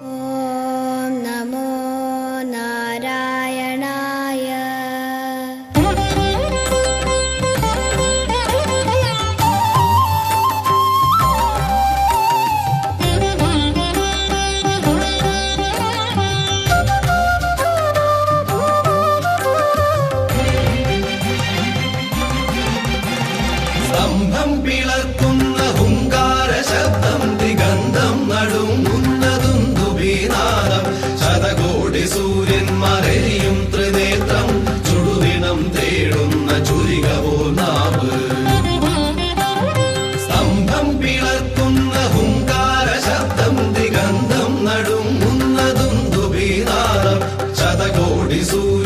嗯。പിളർക്കുന്ന ഹുങ്കാര ശബ്ദം ദിഗന്ധം നടുങ്ങുന്നതും ദുബീനാദം ശതകോടി സൂര്യന്മാരെയും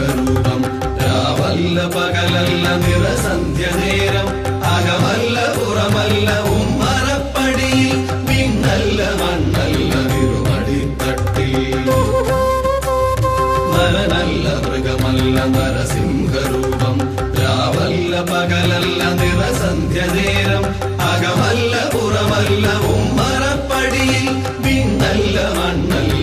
നരസിംഹരൂപം രാവല്ല പകലല്ല നിറസന്ധ്യ നേരം അകമല്ല പുറമല്ല ഉമ്മറപ്പടിയിൽ വിണ്ണല്ല മണ്ണല്ല തിരുമടിത്തട്ടിൽ നരനല്ല മൃഗമല്ല നരസിംഹരൂപം രാവല്ല പകലല്ല നിറസന്ധ്യ നേരം അകമല്ല പുറമല്ല ഉമ്മറപ്പടിയിൽ വിണ്ണല്ല മണ്ണല്ല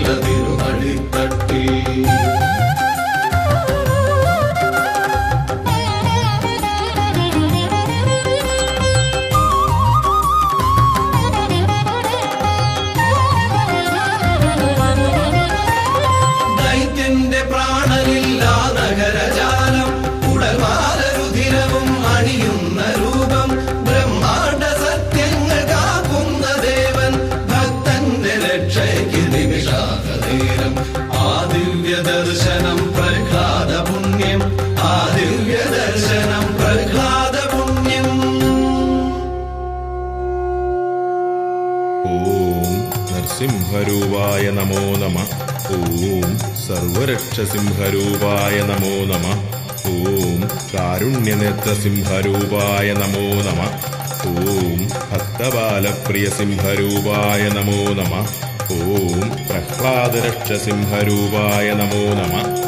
നരസിംഹരൂപായ നമോ നമ. ഓം സർവരക്ഷസിംഹരൂപായ നമോ നമ. ഓം കാരുണ്യനേത്രസിംഹരൂപായ നമോ നമ. ഓം ഭക്തബാലപ്രിയസിംഹരൂപായ നമോ നമ. ഓം പ്രഹ്ലാദരക്ഷസിംഹരൂപായ നമോ നമ.